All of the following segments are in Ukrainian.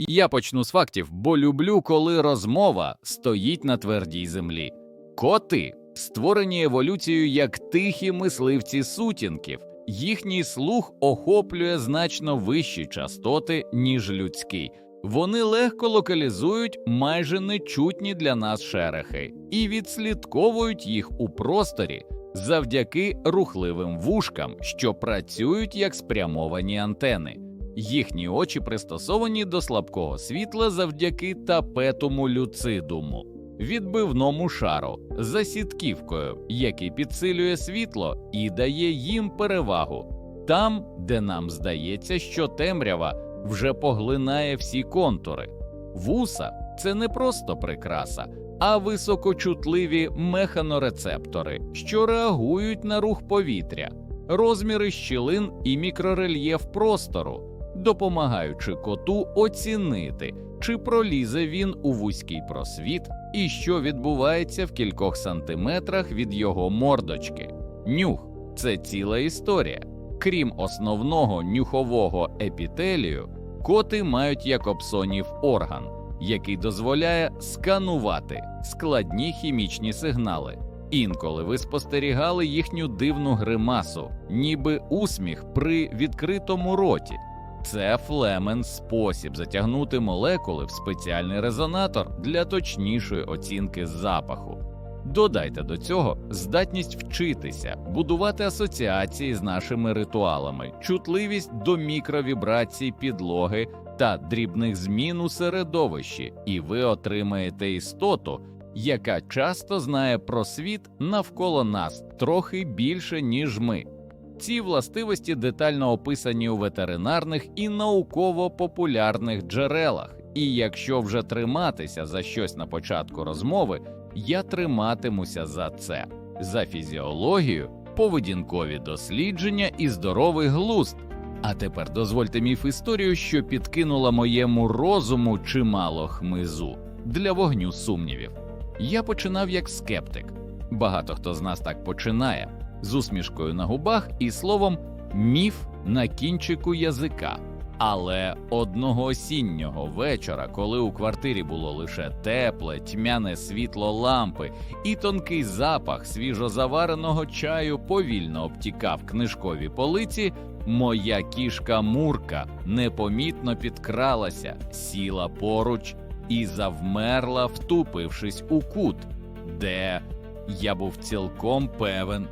Я почну з фактів, бо люблю, коли розмова стоїть на твердій землі. Коти створені еволюцією як тихі мисливці сутінків. Їхній слух охоплює значно вищі частоти, ніж людський. Вони легко локалізують майже нечутні для нас шерехи і відслідковують їх у просторі завдяки рухливим вушкам, що працюють як спрямовані антени. Їхні очі пристосовані до слабкого світла завдяки тапетому люцидуму, відбивному шару за сітківкою, який підсилює світло і дає їм перевагу там, де нам здається, що темрява вже поглинає всі контури. Вуса це не просто прикраса, а високочутливі механорецептори, що реагують на рух повітря, розміри щілин і мікрорельєф простору, допомагаючи коту оцінити, чи пролізе він у вузький просвіт і що відбувається в кількох сантиметрах від його мордочки. Нюх це ціла історія. Крім основного нюхового епітелію, коти мають якобсонів орган, який дозволяє сканувати складні хімічні сигнали. Інколи ви спостерігали їхню дивну гримасу, ніби усміх при відкритому роті. Це флемен спосіб затягнути молекули в спеціальний резонатор для точнішої оцінки запаху. Додайте до цього здатність вчитися, будувати асоціації з нашими ритуалами, чутливість до мікровібрацій підлоги та дрібних змін у середовищі, і ви отримаєте істоту, яка часто знає про світ навколо нас трохи більше, ніж ми. Ці властивості детально описані у ветеринарних і науково-популярних джерелах, і якщо вже триматися за щось на початку розмови, я триматимуся за це, за фізіологію, поведінкові дослідження і здоровий глузд. А тепер дозвольте міф історію, що підкинула моєму розуму чимало хмизу для вогню сумнівів. Я починав як скептик. Багато хто з нас так починає з усмішкою на губах і словом міф на кінчику язика. Але одного осіннього вечора, коли у квартирі було лише тепле, тьмяне світло лампи і тонкий запах свіжозавареного чаю повільно обтікав книжкові полиці, моя кішка Мурка непомітно підкралася, сіла поруч і завмерла, втупившись у кут, де я був цілком певен.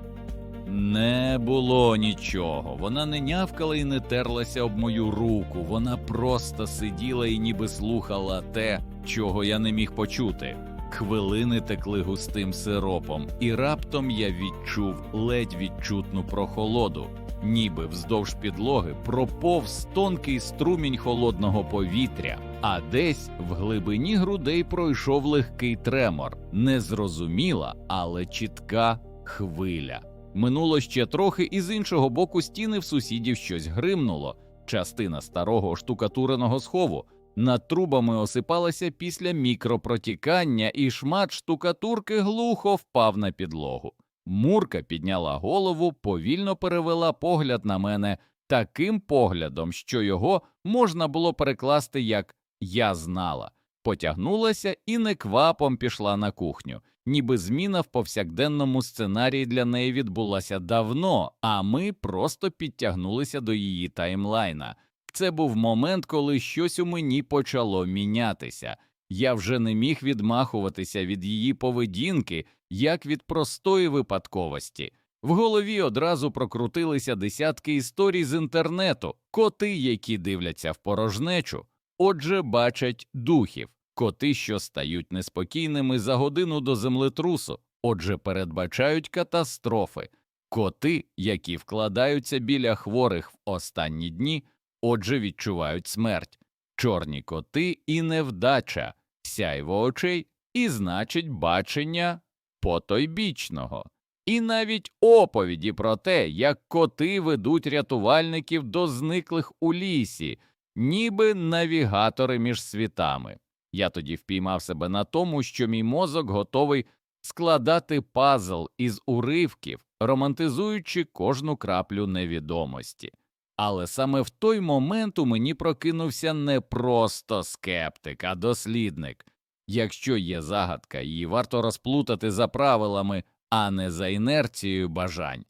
Не було нічого. Вона не нявкала і не терлася об мою руку. Вона просто сиділа і ніби слухала те, чого я не міг почути. Хвилини текли густим сиропом, і раптом я відчув ледь відчутну прохолоду, ніби вздовж підлоги проповз тонкий струмінь холодного повітря, а десь в глибині грудей пройшов легкий тремор, незрозуміла, але чітка хвиля. Минуло ще трохи, і з іншого боку стіни в сусідів щось гримнуло. Частина старого штукатуреного схову над трубами осипалася після мікропротікання, і шмат штукатурки глухо впав на підлогу. Мурка підняла голову, повільно перевела погляд на мене таким поглядом, що його можна було перекласти як я знала, потягнулася і неквапом пішла на кухню ніби зміна в повсякденному сценарії для неї відбулася давно, а ми просто підтягнулися до її таймлайна. Це був момент, коли щось у мені почало мінятися. Я вже не міг відмахуватися від її поведінки, як від простої випадковості. В голові одразу прокрутилися десятки історій з інтернету, коти, які дивляться в порожнечу, отже, бачать духів коти, що стають неспокійними за годину до землетрусу, отже, передбачають катастрофи, коти, які вкладаються біля хворих в останні дні, отже, відчувають смерть, чорні коти і невдача, сяйво очей, і значить бачення потойбічного. І навіть оповіді про те, як коти ведуть рятувальників до зниклих у лісі, ніби навігатори між світами. Я тоді впіймав себе на тому, що мій мозок готовий складати пазл із уривків, романтизуючи кожну краплю невідомості. Але саме в той момент у мені прокинувся не просто скептик, а дослідник. Якщо є загадка, її варто розплутати за правилами, а не за інерцією бажань.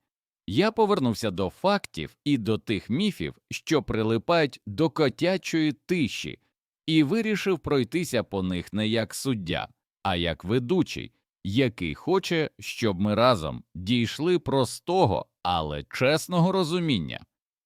Я повернувся до фактів і до тих міфів, що прилипають до котячої тиші, і вирішив пройтися по них не як суддя, а як ведучий, який хоче, щоб ми разом дійшли простого, але чесного розуміння.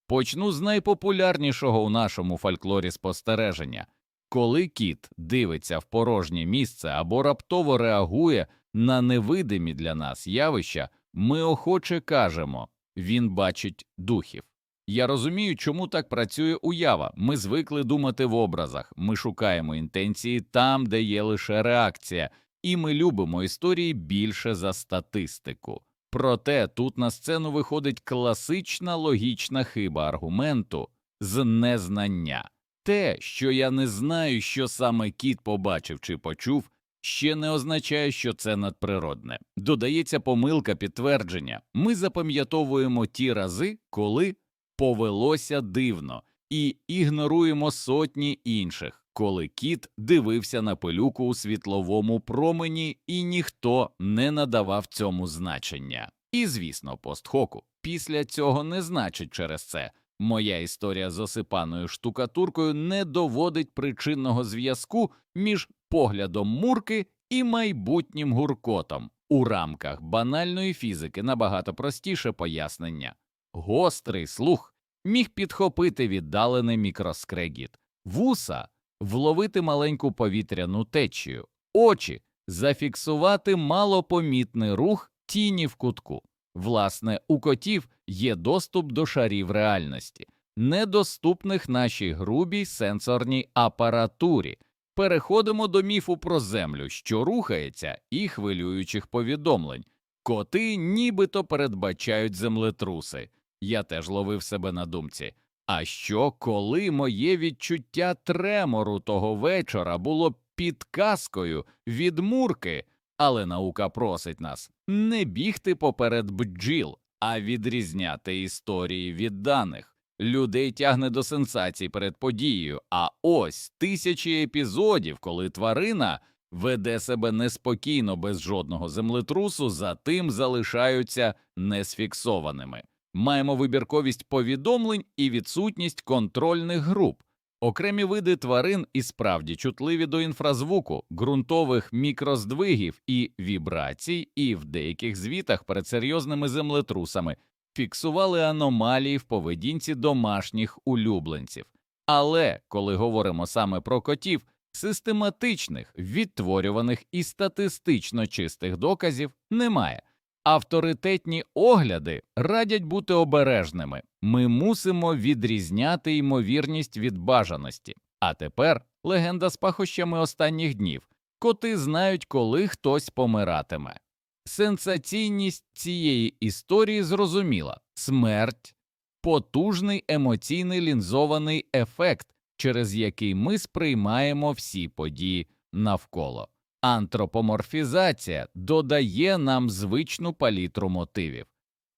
Почну з найпопулярнішого у нашому фольклорі спостереження коли кіт дивиться в порожнє місце або раптово реагує на невидимі для нас явища, ми охоче кажемо він бачить духів. Я розумію, чому так працює уява. Ми звикли думати в образах, ми шукаємо інтенції там, де є лише реакція, і ми любимо історії більше за статистику. Проте тут на сцену виходить класична логічна хиба аргументу з незнання. Те, що я не знаю, що саме кіт побачив чи почув, ще не означає, що це надприродне. Додається помилка підтвердження. Ми запам'ятовуємо ті рази, коли повелося дивно, і ігноруємо сотні інших, коли кіт дивився на пилюку у світловому промені, і ніхто не надавав цьому значення. І, звісно, постхоку. Після цього не значить через це. Моя історія з осипаною штукатуркою не доводить причинного зв'язку між поглядом мурки і майбутнім гуркотом. У рамках банальної фізики набагато простіше пояснення. Гострий слух міг підхопити віддалений мікроскрегіт, вуса вловити маленьку повітряну течію, очі зафіксувати малопомітний рух тіні в кутку. Власне, у котів є доступ до шарів реальності, недоступних нашій грубій сенсорній апаратурі. Переходимо до міфу про землю, що рухається, і хвилюючих повідомлень. Коти нібито передбачають землетруси. Я теж ловив себе на думці. А що, коли моє відчуття тремору того вечора було підказкою від мурки, але наука просить нас не бігти поперед бджіл, а відрізняти історії від даних. Людей тягне до сенсацій перед подією, а ось тисячі епізодів, коли тварина веде себе неспокійно без жодного землетрусу, затим залишаються несфіксованими. Маємо вибірковість повідомлень і відсутність контрольних груп. Окремі види тварин і справді чутливі до інфразвуку, ґрунтових мікроздвигів і вібрацій, і в деяких звітах перед серйозними землетрусами фіксували аномалії в поведінці домашніх улюбленців. Але коли говоримо саме про котів, систематичних, відтворюваних і статистично чистих доказів немає. Авторитетні огляди радять бути обережними. Ми мусимо відрізняти ймовірність від бажаності. А тепер легенда з пахощами останніх днів. Коти знають, коли хтось помиратиме. Сенсаційність цієї історії зрозуміла смерть, потужний емоційний лінзований ефект, через який ми сприймаємо всі події навколо. Антропоморфізація додає нам звичну палітру мотивів.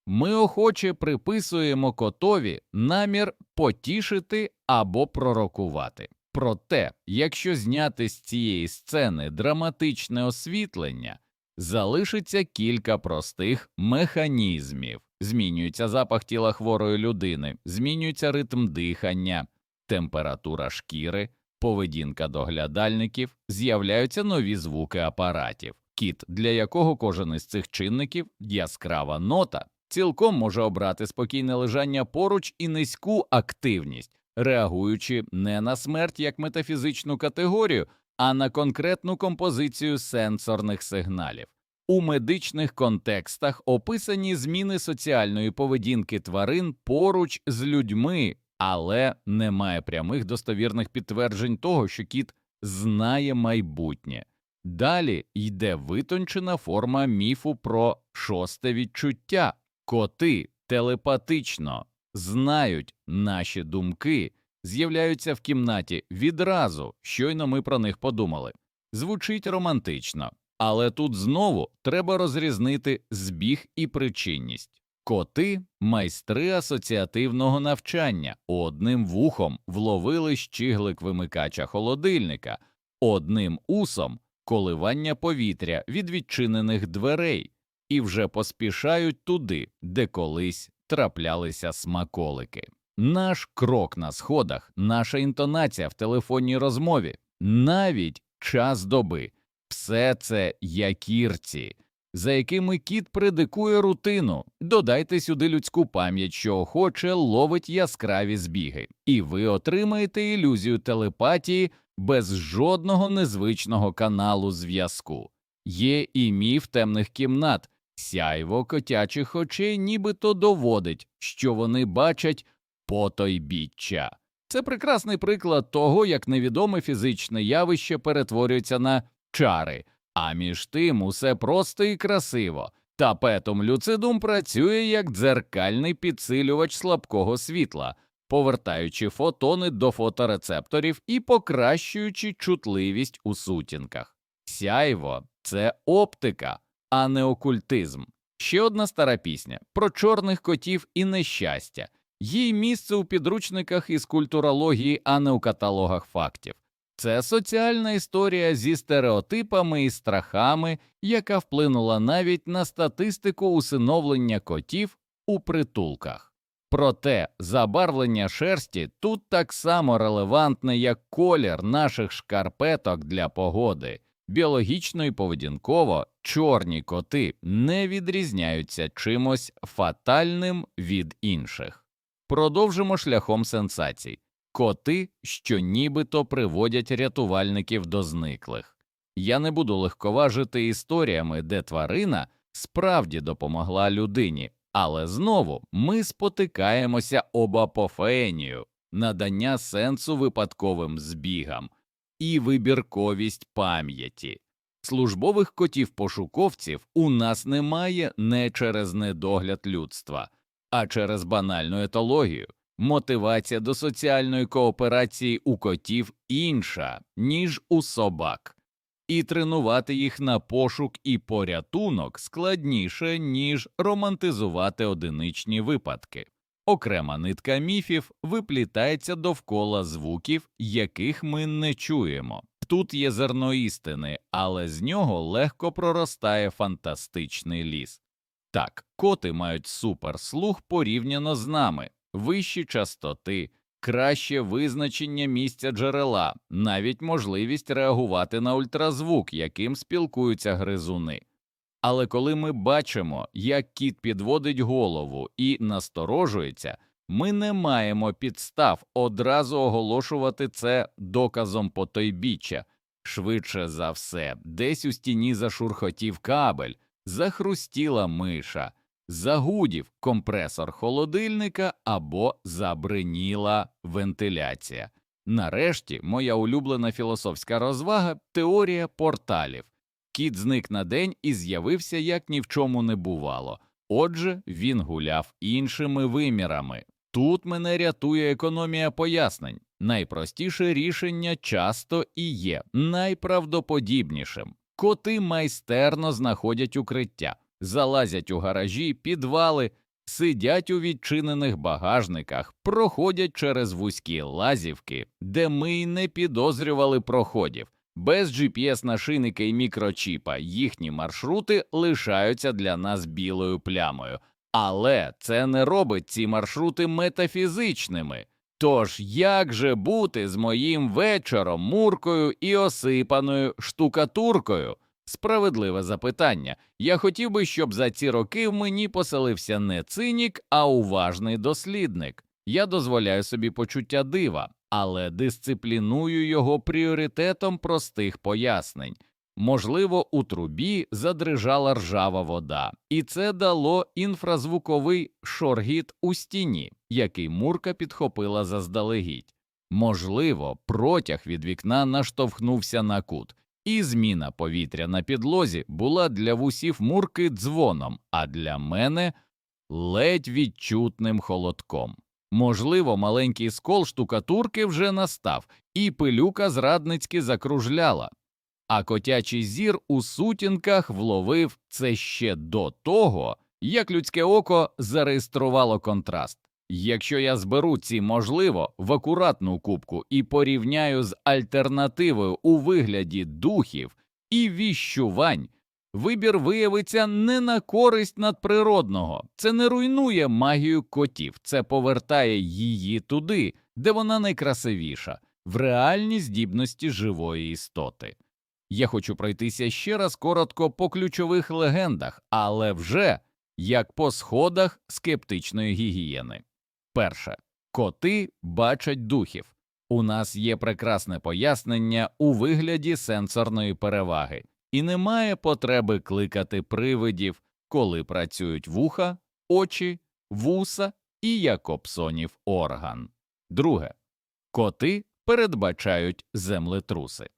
Ми охоче приписуємо котові намір потішити або пророкувати. Проте, якщо зняти з цієї сцени драматичне освітлення, залишиться кілька простих механізмів. Змінюється запах тіла хворої людини, змінюється ритм дихання, температура шкіри, поведінка доглядальників, з'являються нові звуки апаратів. Кіт, для якого кожен із цих чинників яскрава нота, цілком може обрати спокійне лежання поруч і низьку активність, реагуючи не на смерть як метафізичну категорію, а на конкретну композицію сенсорних сигналів. У медичних контекстах описані зміни соціальної поведінки тварин поруч з людьми, але немає прямих достовірних підтверджень того, що кіт знає майбутнє. Далі йде витончена форма міфу про шосте відчуття. Коти телепатично знають наші думки, з'являються в кімнаті відразу, щойно ми про них подумали. Звучить романтично, але тут знову треба розрізнити збіг і причинність. Коти майстри асоціативного навчання, одним вухом вловили щиглик вимикача холодильника, одним усом коливання повітря від відчинених дверей, і вже поспішають туди, де колись траплялися смаколики. Наш крок на сходах, наша інтонація в телефонній розмові, навіть час доби. Все це якірці, за якими кіт предикує рутину. Додайте сюди людську пам'ять, що охоче ловить яскраві збіги, і ви отримаєте ілюзію телепатії без жодного незвичного каналу зв'язку. Є і міф темних кімнат, сяйво котячих очей нібито доводить, що вони бачать потойбіччя. Це прекрасний приклад того, як невідоме фізичне явище перетворюється на чари, а між тим усе просто і красиво. Тапетом люцидум працює як дзеркальний підсилювач слабкого світла, повертаючи фотони до фоторецепторів і покращуючи чутливість у сутінках. Сяйво це оптика, а не окультизм. Ще одна стара пісня про чорних котів і нещастя. Їй місце у підручниках із культурології, а не у каталогах фактів. Це соціальна історія зі стереотипами і страхами, яка вплинула навіть на статистику усиновлення котів у притулках. Проте забарвлення шерсті тут так само релевантне, як колір наших шкарпеток для погоди. Біологічно і поведінково чорні коти не відрізняються чимось фатальним від інших. Продовжимо шляхом сенсацій коти, що нібито приводять рятувальників до зниклих. Я не буду легковажити історіями, де тварина справді допомогла людині, але знову ми спотикаємося об апофенію, надання сенсу випадковим збігам і вибірковість пам'яті. Службових котів-пошуковців у нас немає не через недогляд людства, а через банальну етологію. Мотивація до соціальної кооперації у котів інша, ніж у собак, і тренувати їх на пошук і порятунок складніше, ніж романтизувати одиничні випадки. Окрема нитка міфів виплітається довкола звуків, яких ми не чуємо. Тут є зерно істини, але з нього легко проростає фантастичний ліс. Так, коти мають суперслух порівняно з нами, вищі частоти, краще визначення місця джерела, навіть можливість реагувати на ультразвук, яким спілкуються гризуни. Але коли ми бачимо, як кіт підводить голову і насторожується, ми не маємо підстав одразу оголошувати це доказом потойбіччя. Швидше за все, десь у стіні зашурхотів кабель, захрустіла миша, загудів компресор холодильника або забриніла вентиляція. Нарешті моя улюблена філософська розвага теорія порталів. Кіт зник на день і з'явився як ні в чому не бувало. Отже, він гуляв іншими вимірами. Тут мене рятує економія пояснень. Найпростіше рішення часто і є найправдоподібнішим. Коти майстерно знаходять укриття, залазять у гаражі, підвали, сидять у відчинених багажниках, проходять через вузькі лазівки, де ми й не підозрювали проходів. Без GPS нашийника і мікрочіпа їхні маршрути лишаються для нас білою плямою, але це не робить ці маршрути метафізичними. Тож як же бути з моїм вечором, муркою і осипаною штукатуркою? Справедливе запитання. Я хотів би, щоб за ці роки в мені поселився не цинік, а уважний дослідник. Я дозволяю собі почуття дива, але дисципліную його пріоритетом простих пояснень. Можливо, у трубі задрижала ржава вода, і це дало інфразвуковий шоргіт у стіні, який Мурка підхопила заздалегідь. Можливо, протяг від вікна наштовхнувся на кут, і зміна повітря на підлозі була для вусів Мурки дзвоном, а для мене ледь відчутним холодком. Можливо, маленький скол штукатурки вже настав, і пилюка зрадницьки закружляла а котячий зір у сутінках вловив це ще до того, як людське око зареєструвало контраст. Якщо я зберу ці, можливо, в акуратну кубку і порівняю з альтернативою у вигляді духів і віщувань, вибір виявиться не на користь надприродного. Це не руйнує магію котів, це повертає її туди, де вона найкрасивіша, в реальні здібності живої істоти. Я хочу пройтися ще раз коротко по ключових легендах, але вже як по сходах скептичної гігієни. Перше, коти бачать духів. У нас є прекрасне пояснення у вигляді сенсорної переваги, і немає потреби кликати привидів, коли працюють вуха, очі, вуса і якобсонів орган. Друге, коти передбачають землетруси.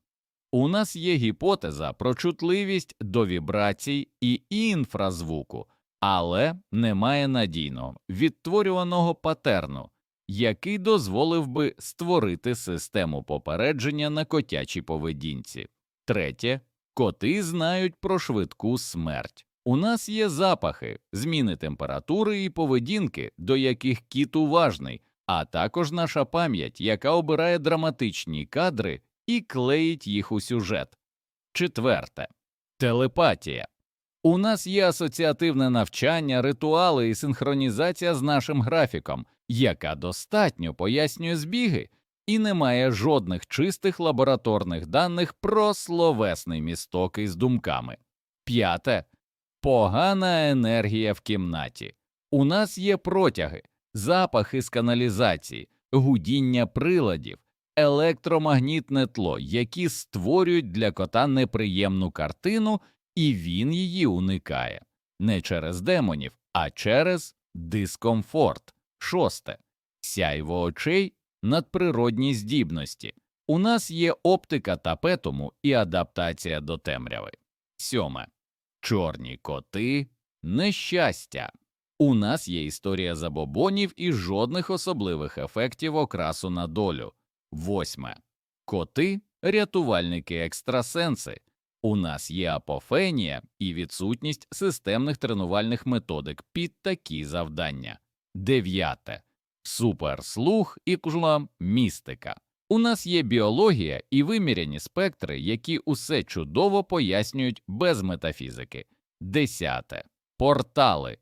У нас є гіпотеза про чутливість до вібрацій і інфразвуку, але немає надійного відтворюваного патерну, який дозволив би створити систему попередження на котячій поведінці. Третє, коти знають про швидку смерть. У нас є запахи, зміни температури і поведінки, до яких кіт уважний, а також наша пам'ять, яка обирає драматичні кадри і клеїть їх у сюжет. Четверте телепатія. У нас є асоціативне навчання, ритуали і синхронізація з нашим графіком, яка достатньо пояснює збіги, і немає жодних чистих лабораторних даних про словесний місток із думками. П'яте погана енергія в кімнаті. У нас є протяги, запахи з каналізації, гудіння приладів, електромагнітне тло, які створюють для кота неприємну картину, і він її уникає не через демонів, а через дискомфорт. Шосте сяйво очей надприродні здібності. У нас є оптика тапетуму і адаптація до темряви. Сьоме чорні коти нещастя. У нас є історія забобонів і жодних особливих ефектів окрасу на долю. Восьме коти рятувальники екстрасенси. У нас є апофенія і відсутність системних тренувальних методик під такі завдання. Дев'яте суперслух і кужла містика. У нас є біологія і виміряні спектри, які усе чудово пояснюють без метафізики. Десяте портали.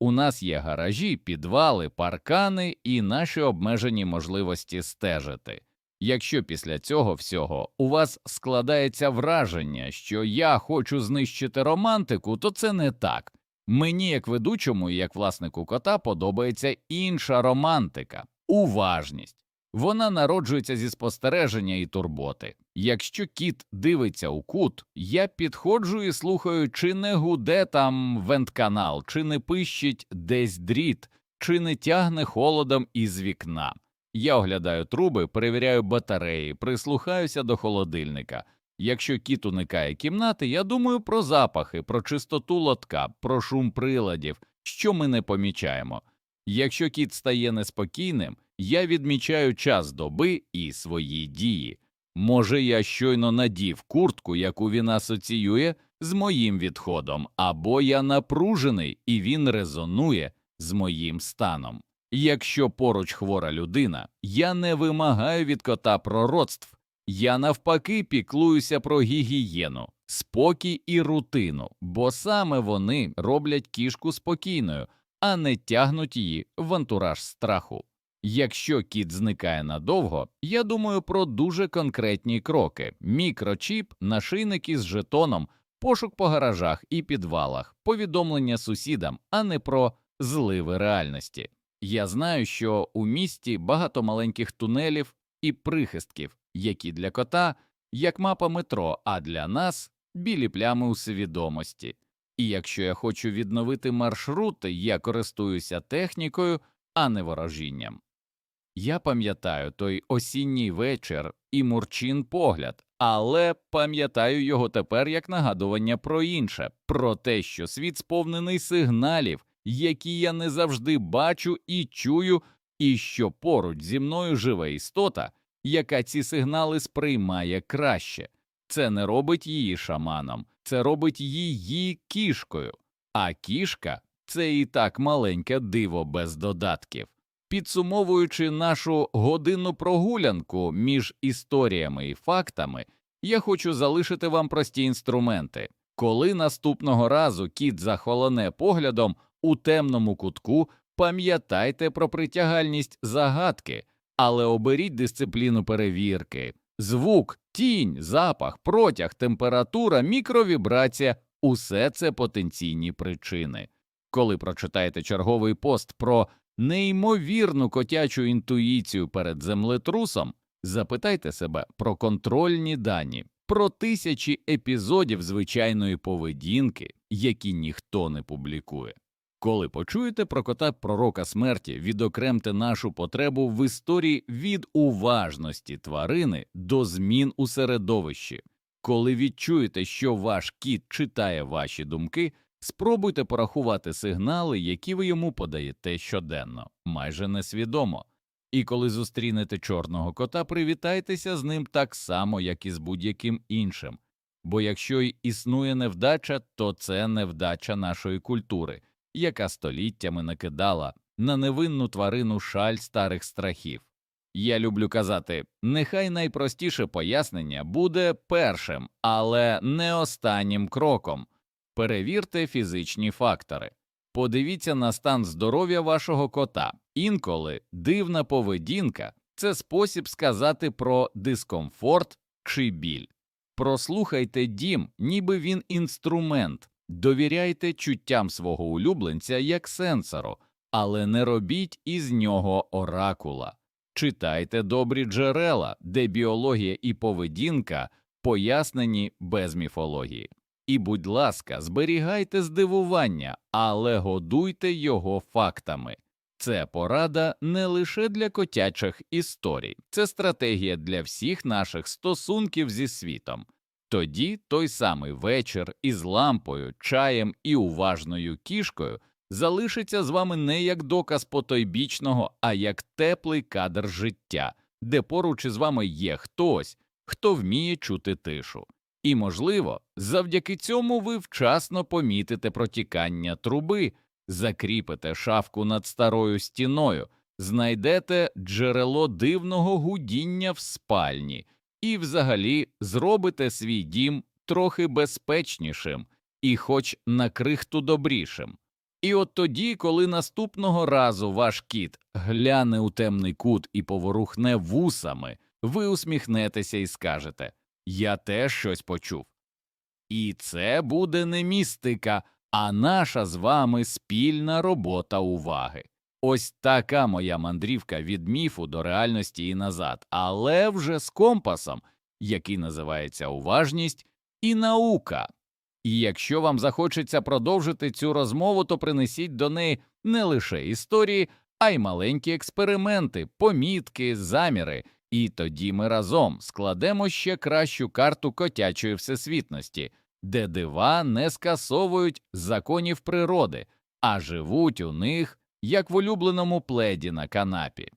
У нас є гаражі, підвали, паркани і наші обмежені можливості стежити. Якщо після цього всього у вас складається враження, що я хочу знищити романтику, то це не так. Мені, як ведучому і як власнику кота, подобається інша романтика уважність. Вона народжується зі спостереження і турботи. Якщо кіт дивиться у кут, я підходжу і слухаю, чи не гуде там вентканал, чи не пищить десь дріт, чи не тягне холодом із вікна. Я оглядаю труби, перевіряю батареї, прислухаюся до холодильника. Якщо кіт уникає кімнати, я думаю про запахи, про чистоту лотка, про шум приладів, що ми не помічаємо. Якщо кіт стає неспокійним, я відмічаю час доби і свої дії. Може, я щойно надів куртку, яку він асоціює з моїм відходом, або я напружений і він резонує з моїм станом. Якщо поруч хвора людина, я не вимагаю від кота пророцтв, я навпаки піклуюся про гігієну, спокій і рутину, бо саме вони роблять кішку спокійною, а не тягнуть її в антураж страху. Якщо кіт зникає надовго, я думаю про дуже конкретні кроки: мікрочіп, нашийник із жетоном, пошук по гаражах і підвалах, повідомлення сусідам, а не про зливи реальності. Я знаю, що у місті багато маленьких тунелів і прихистків, які для кота як мапа метро, а для нас білі плями у свідомості. І якщо я хочу відновити маршрути, я користуюся технікою, а не ворожінням. Я пам'ятаю той осінній вечір і мурчин погляд, але пам'ятаю його тепер як нагадування про інше, про те, що світ сповнений сигналів, які я не завжди бачу і чую, і що поруч зі мною живе істота, яка ці сигнали сприймає краще. Це не робить її шаманом, це робить її кішкою, а кішка це і так маленьке диво без додатків. Підсумовуючи нашу годинну прогулянку між історіями і фактами, я хочу залишити вам прості інструменти. Коли наступного разу кіт захолоне поглядом у темному кутку, пам'ятайте про притягальність загадки, але оберіть дисципліну перевірки. Звук, тінь, запах, протяг, температура, мікровібрація усе це потенційні причини. Коли прочитаєте черговий пост про неймовірну котячу інтуїцію перед землетрусом, запитайте себе про контрольні дані, про тисячі епізодів звичайної поведінки, які ніхто не публікує. Коли почуєте про кота пророка смерті, відокремте нашу потребу в історії від уважності тварини до змін у середовищі. Коли відчуєте, що ваш кіт читає ваші думки, спробуйте порахувати сигнали, які ви йому подаєте щоденно, майже несвідомо. І коли зустрінете чорного кота, привітайтеся з ним так само, як і з будь-яким іншим. Бо якщо й існує невдача, то це невдача нашої культури, яка століттями накидала на невинну тварину шаль старих страхів. Я люблю казати, нехай найпростіше пояснення буде першим, але не останнім кроком. Перевірте фізичні фактори. Подивіться на стан здоров'я вашого кота. Інколи дивна поведінка це спосіб сказати про дискомфорт чи біль. Прослухайте дім, ніби він інструмент, довіряйте чуттям свого улюбленця як сенсору, але не робіть із нього оракула. Читайте добрі джерела, де біологія і поведінка пояснені без міфології. І, будь ласка, зберігайте здивування, але годуйте його фактами. Це порада не лише для котячих історій, це стратегія для всіх наших стосунків зі світом. Тоді той самий вечір із лампою, чаєм і уважною кішкою залишиться з вами не як доказ потойбічного, а як теплий кадр життя, де поруч із вами є хтось, хто вміє чути тишу. І, можливо, завдяки цьому ви вчасно помітите протікання труби, закріпите шафку над старою стіною, знайдете джерело дивного гудіння в спальні і, взагалі, зробите свій дім трохи безпечнішим і, хоч на крихту добрішим. І от тоді, коли наступного разу ваш кіт гляне у темний кут і поворухне вусами, ви усміхнетеся і скажете Я теж щось почув. І це буде не містика, а наша з вами спільна робота уваги. Ось така моя мандрівка від міфу до реальності і назад, але вже з компасом, який називається уважність і наука. І якщо вам захочеться продовжити цю розмову, то принесіть до неї не лише історії, а й маленькі експерименти, помітки, заміри, і тоді ми разом складемо ще кращу карту котячої всесвітності, де дива не скасовують законів природи, а живуть у них як в улюбленому пледі на канапі.